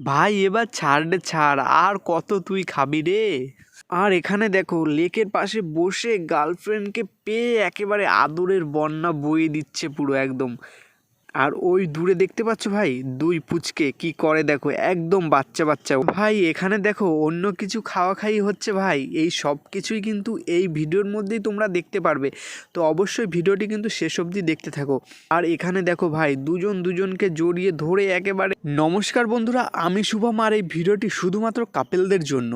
ভাই, এবার ছাড় রে, ছাড়। আর কত তুই খাবি রে? আর এখানে দেখো, লেকের পাশে বসে গার্লফ্রেন্ডকে পেয়ে একেবারে আদরের বন্যা বয়ে দিচ্ছে পুরো একদম। আর ওই দূরে দেখতে পাচ্ছ ভাই? দুই পুচকে কি করে দেখো? একদম বাচ্চা বাচ্চা। ভাই, এখানে দেখো অন্য কিছু খাওয়া খাই হচ্ছে ভাই। এই সব কিছুই কিন্তু এই ভিডিওর মধ্যেই তোমরা দেখতে পারবে। তো অবশ্যই ভিডিওটি কিন্তু শেষ অবধি দেখতে থাকো। আর এখানে দেখো ভাই, দুজন দুজনকে জড়িয়ে ধরে একেবারে নমস্কার বন্ধুরা, আমি শুভম আর এই ভিডিওটি শুধুমাত্র কাপেলদের জন্য।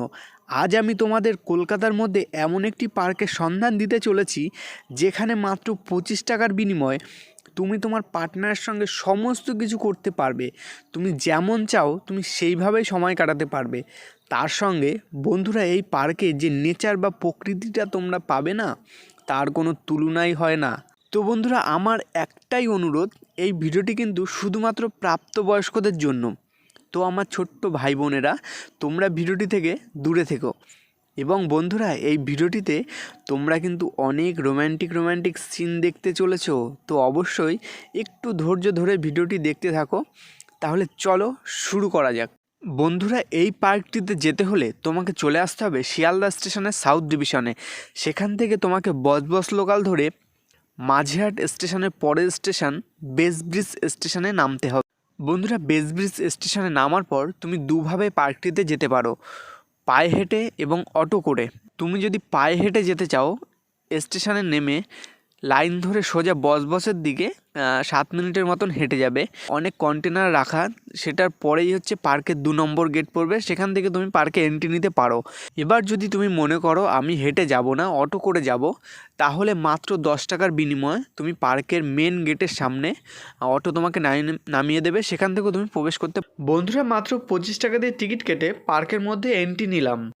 আজ আমি তোমাদের কলকাতার মধ্যে এমন একটি পার্কের সন্ধান দিতে চলেছি, যেখানে মাত্র পঁচিশ টাকার বিনিময়ে তুমি তোমার পার্টনারের সঙ্গে সমস্ত কিছু করতে পারবে। তুমি যেমন চাও, তুমি সেইভাবেই সময় কাটাতে পারবে। তার সঙ্গে বন্ধুরা এই পার্কে যে নেচার বা প্রকৃতিটা তোমরা পাবে না, তার কোনো তুলনাই হয় না। তো বন্ধুরা, আমার একটাই অনুরোধ, এই ভিডিওটি কিন্তু শুধুমাত্র প্রাপ্তবয়স্কদের জন্য। তো আমার ছোট্ট ভাই বোনেরা তোমরা ভিডিওটি থেকে দূরে থেকো। এবং বন্ধুরা, এই ভিডিওটিতে তোমরা কিন্তু অনেক রোম্যান্টিক রোম্যান্টিক সিন দেখতে চলেছো, তো অবশ্যই একটু ধৈর্য ধরে ভিডিওটি দেখতে থাকো। তাহলে চলো শুরু করা যাক। বন্ধুরা, এই পার্কটিতে যেতে হলে তোমাকে চলে আসতে হবে শিয়ালদা স্টেশনের সাউথ ডিভিশনে সেখান থেকে তোমাকে বজবজ লোকাল ধরে মাঝেরহাট স্টেশনের পরের স্টেশন, বেসব্রিজ স্টেশনে নামতে হবে। বন্ধুরা, বেসব্রিজ স্টেশনে নামার পর তুমি দুভাবে পার্কটিতে যেতে পারো। পায়ে হেঁটে এবং অটো করে। তুমি যদি পায়ে হেঁটে যেতে চাও স্টেশনে নেমে লাইন ধরে সোজা বস বসের দিকে সাত মিনিটের মতন হেঁটে যাবে। অনেক কন্টেনার রাখা, সেটার পরেই হচ্ছে পার্কের দু নম্বর গেট পড়বে। সেখান থেকে তুমি পার্কে এন্ট্রি নিতে পারো। এবার যদি তুমি মনে করো আমি হেঁটে যাব না অটো করে যাব, তাহলে মাত্র দশ টাকার বিনিময়ে তুমি পার্কের মেন গেটের সামনে অটো তোমাকে নামিয়ে- নামিয়ে দেবে। সেখান থেকে তুমি প্রবেশ করতে বন্ধুরা, মাত্র পঁচিশ টাকা দিয়ে টিকিট কেটে পার্কের মধ্যে এন্ট্রি নিলাম।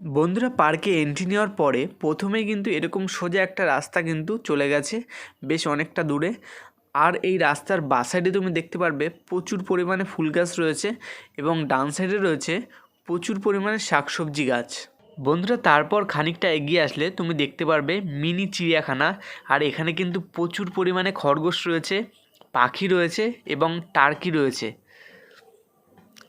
বন্ধুরা পার্কে এন্ট্রি নেওয়ার পরে প্রথমেই কিন্তু এরকম সোজা একটা রাস্তা কিন্তু চলে গেছে, বেশ অনেকটা দূরে। আর এই রাস্তার বাঁ সাইডে তুমি দেখতে পারবে প্রচুর পরিমাণে ফুল গাছ রয়েছে এবং ডান সাইডে রয়েছে প্রচুর পরিমাণে শাকসবজি গাছ। বন্ধুরা তারপর খানিকটা এগিয়ে আসলে তুমি দেখতে পারবে মিনি চিড়িয়াখানা, আর এখানে কিন্তু প্রচুর পরিমাণে খরগোশ রয়েছে, পাখি রয়েছে এবং টার্কি রয়েছে।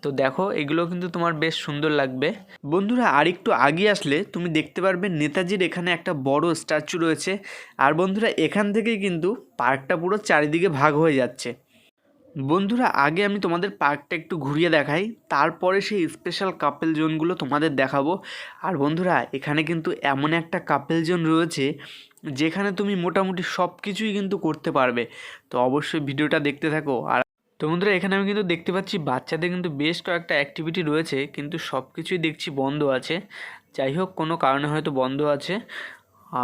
তো দেখো, এগুলো কিন্তু তোমার বেশ সুন্দর লাগবে। বন্ধুরা, আরেকটু আগে আসলে তুমি দেখতে পারবে নেতাজির এখানে একটা বড় স্ট্যাচু রয়েছে। আর বন্ধুরা, এখান থেকেই কিন্তু পার্কটা পুরো চারিদিকে ভাগ হয়ে যাচ্ছে। বন্ধুরা, আগে আমি তোমাদের পার্কটা একটু ঘুরিয়ে দেখাই। তারপরে সেই স্পেশাল কাপেল জোনগুলো তোমাদের দেখাবো। আর বন্ধুরা, এখানে কিন্তু এমন একটা কাপেল জোন রয়েছে, যেখানে তুমি মোটামুটি সব কিছুই কিন্তু করতে পারবে। তো অবশ্যই ভিডিওটা দেখতে থাকো। আর তো বন্ধুরা, এখানে আমি কিন্তু দেখতে পাচ্ছি বাচ্চাদের কিন্তু বেশ কয়েকটা অ্যাক্টিভিটি রয়েছে, কিন্তু সব কিছুই দেখছি বন্ধ আছে। যাই হোক, কোনো কারণে হয়তো বন্ধ আছে।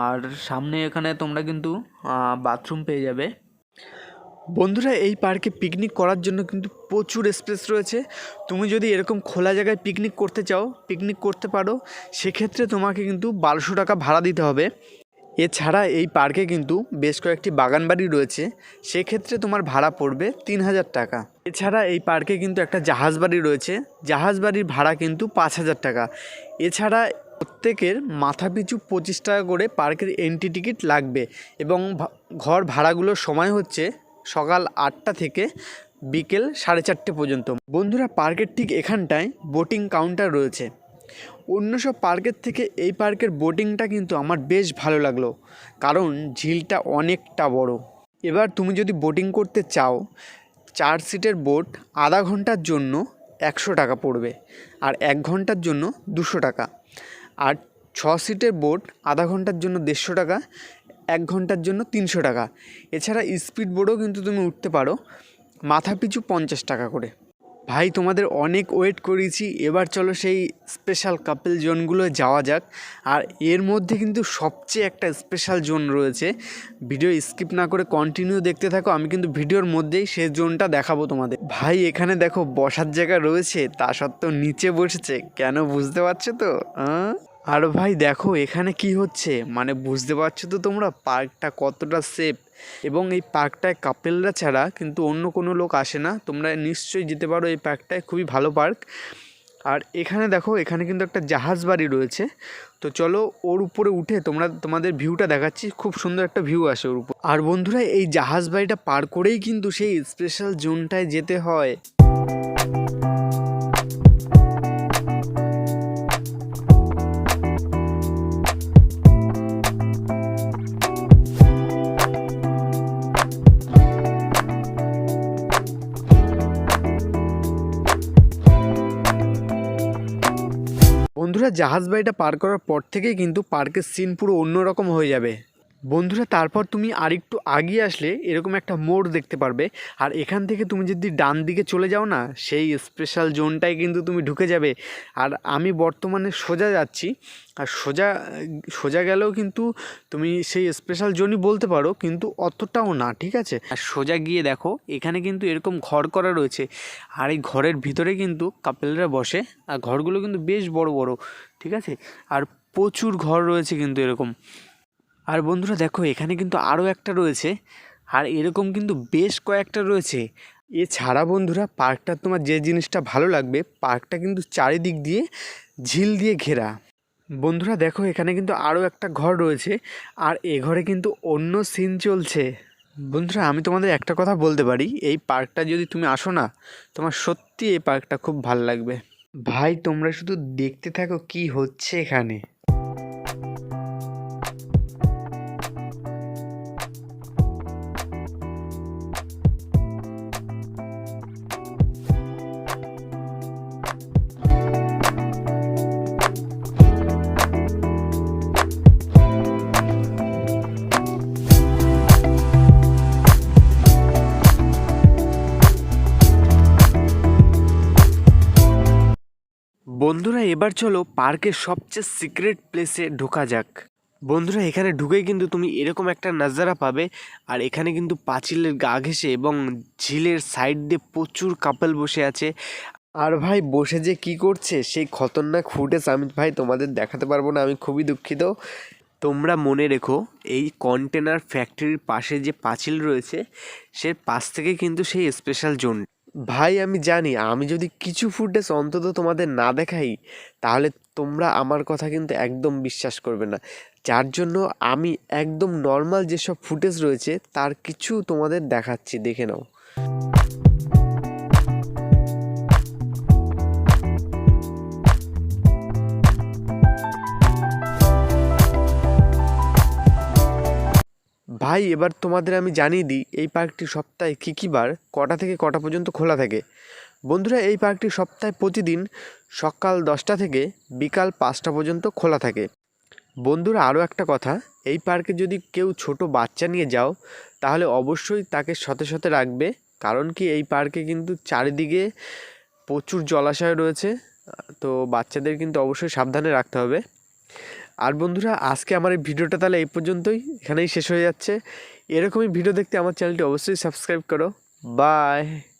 আর সামনে এখানে তোমরা কিন্তু বাথরুম পেয়ে যাবে। বন্ধুরা, এই পার্কে পিকনিক করার জন্য কিন্তু প্রচুর স্পেস রয়েছে। তুমি যদি এরকম খোলা জায়গায় পিকনিক করতে চাও পিকনিক করতে পারো, সেক্ষেত্রে তোমাকে কিন্তু বারোশো টাকা ভাড়া দিতে হবে। এছাড়া এই পার্কে কিন্তু বেশ কয়েকটি বাগান বাড়ি রয়েছে। সেক্ষেত্রে তোমার ভাড়া পড়বে তিন হাজার টাকা। এছাড়া এই পার্কে কিন্তু একটা জাহাজ বাড়ি রয়েছে। জাহাজ বাড়ির ভাড়া কিন্তু পাঁচ হাজার টাকা। এছাড়া প্রত্যেকের মাথাপিছু পঁচিশ টাকা করে পার্কের এন্ট্রি টিকিট লাগবে এবং ঘর ভাড়াগুলোর সময় হচ্ছে সকাল আটটা থেকে বিকেল সাড়ে চারটে পর্যন্ত। বন্ধুরা, পার্কের ঠিক এখানটায় বোটিং কাউন্টার রয়েছে। অন্য সব পার্কের থেকে এই পার্কের বোটিংটা কিন্তু আমার বেশ ভালো লাগল, কারণ ঝিলটা অনেকটা বড়। এবার তুমি যদি বোটিং করতে চাও, চার সিটের বোট আধা ঘণ্টার জন্য একশো টাকা পড়বে আর এক ঘণ্টার জন্য দুশো টাকা। আর ছ সিটের বোট আধা ঘণ্টার জন্য দেড়শো টাকা, এক ঘণ্টার জন্য তিনশো টাকা। এছাড়া স্পিড বোটও কিন্তু তুমি উঠতে পারো মাথা পিছু পঞ্চাশ টাকা করে। ভাই, তোমাদের অনেক ওয়েট করেছি। এবার চলো সেই স্পেশাল কাপেল জোনগুলো যাওয়া যাক। আর এর মধ্যে কিন্তু সবচেয়ে একটা স্পেশাল জোন রয়েছে। ভিডিও স্কিপ না করে কন্টিনিউ দেখতে থাকো। আমি কিন্তু ভিডিওর মধ্যেই সেই জোনটা দেখাবো তোমাদের। ভাই, এখানে দেখো বসার জায়গা রয়েছে। তা সত্ত্বেও নিচে বসেছে। কেন বুঝতে পারছ তো? আহ? আর ভাই দেখো, এখানে কি হচ্ছে? মানে বুঝতে পারছ তো তোমরা? পার্কটা কতটা সেফ এবং এই পার্কটায় কাপেলরা ছাড়া কিন্তু অন্য কোনো লোক আসে না। তোমরা নিশ্চয়ই যেতে পারো এই পার্কটায়, খুবই ভালো পার্ক। আর এখানে দেখো, এখানে কিন্তু একটা জাহাজ বাড়ি রয়েছে। তো চলো, ওর উপরে উঠে তোমরা, তোমাদের ভিউটা দেখাচ্ছি। খুব সুন্দর একটা ভিউ আসে ওর উপর। আর বন্ধুরা, এই জাহাজ বাড়িটা পার করেই কিন্তু সেই স্পেশাল জোনটায় যেতে হয়। বন্ধুরা জাহাজ বাড়িটা পার করার পর থেকেই কিন্তু পার্কের সিন পুরো অন্যরকম হয়ে যাবে। বন্ধুরা, তারপর তুমি আরেকটু আগিয়ে আসলে এরকম একটা মোড় দেখতে পারবে। আর এখান থেকে তুমি যদি ডান দিকে চলে যাও না, সেই স্পেশাল জোনটায় কিন্তু তুমি ঢুকে যাবে। আর আমি বর্তমানে সোজা যাচ্ছি। আর সোজা সোজা গেলেও কিন্তু তুমি সেই স্পেশাল জোনই বলতে পারো, কিন্তু অতটাও না, ঠিক আছে? আর সোজা গিয়ে দেখো, এখানে কিন্তু এরকম ঘর করা রয়েছে। আর এই ঘরের ভিতরে কিন্তু কাপেলরা বসে, আর ঘরগুলো কিন্তু বেশ বড় বড়, ঠিক আছে? আর প্রচুর ঘর রয়েছে কিন্তু এরকম। আর বন্ধুরা দেখো, এখানে কিন্তু আরও একটা রয়েছে, আর এরকম কিন্তু বেশ কয়েকটা রয়েছে। এছাড়া বন্ধুরা, পার্কটা তোমার যে জিনিসটা ভালো লাগবে, পার্কটা কিন্তু চারিদিক দিয়ে ঝিল দিয়ে ঘেরা। বন্ধুরা দেখো, এখানে কিন্তু আরও একটা ঘর রয়েছে, আর এ ঘরে কিন্তু অন্য সিন চলছে। বন্ধুরা, আমি তোমাদের একটা কথা বলতে পারি, এই পার্কটা যদি তুমি আসো না, তোমার সত্যি এই পার্কটা খুব ভালো লাগবে। ভাই, তোমরা শুধু দেখতে থাকো কি হচ্ছে এখানে। বন্ধুরা, এবার চলো পার্কের সবচেয়ে সিক্রেট প্লেসে ঢোকা যাক। বন্ধুরা, এখানে ঢুকেই কিন্তু তুমি এরকম একটা নাজারা পাবে, আর এখানে কিন্তু পাঁচিলের গা ঘেঁষে এবং ঝিলের সাইড দিয়ে প্রচুর কাপল বসে আছে। আর ভাই, বসে যে কি করছে, সেই খতরনাক ফুটেজ আমি ভাই তোমাদের দেখাতে পারব না, আমি খুবই দুঃখিত। তোমরা মনে রেখো, এই কন্টেনার ফ্যাক্টরির পাশে যে পাঁচিল রয়েছে, সে পাশ থেকে কিন্তু সেই স্পেশাল জোন ভাই, আমি জানি, আমি যদি কিছু ফুটেজ অন্তত তোমাদের না দেখাই, তাহলে তোমরা আমার কথা কিন্তু একদম বিশ্বাস করবে না। যার জন্য আমি একদম নর্মাল যেসব ফুটেজ রয়েছে, তার কিছু তোমাদের দেখাচ্ছি, দেখে নাও। ভাই, এবার তোমাদের আমি জানিয়ে দিই, এই পার্কটি সপ্তাহে কী কী বার? কটা থেকে কটা পর্যন্ত খোলা থাকে? বন্ধুরা, এই পার্কটি সপ্তাহে প্রতিদিন সকাল দশটা থেকে বিকাল পাঁচটা পর্যন্ত খোলা থাকে। বন্ধুরা, আরও একটা কথা, এই পার্কে যদি কেউ ছোট বাচ্চা নিয়ে যাও, তাহলে অবশ্যই তাকে সাথে সাথে রাখবে, কারণ কি এই পার্কে কিন্তু চারিদিকে প্রচুর জলাশয় রয়েছে, তো বাচ্চাদের কিন্তু অবশ্যই সাবধানে রাখতে হবে। আর বন্ধুরা, আজকে আমার এই ভিডিওটা তাহলে এই পর্যন্তই। এখানেই শেষ হয়ে যাচ্ছে। এরকমই ভিডিও দেখতে আমার চ্যানেলটি অবশ্যই সাবস্ক্রাইব করো। বাই।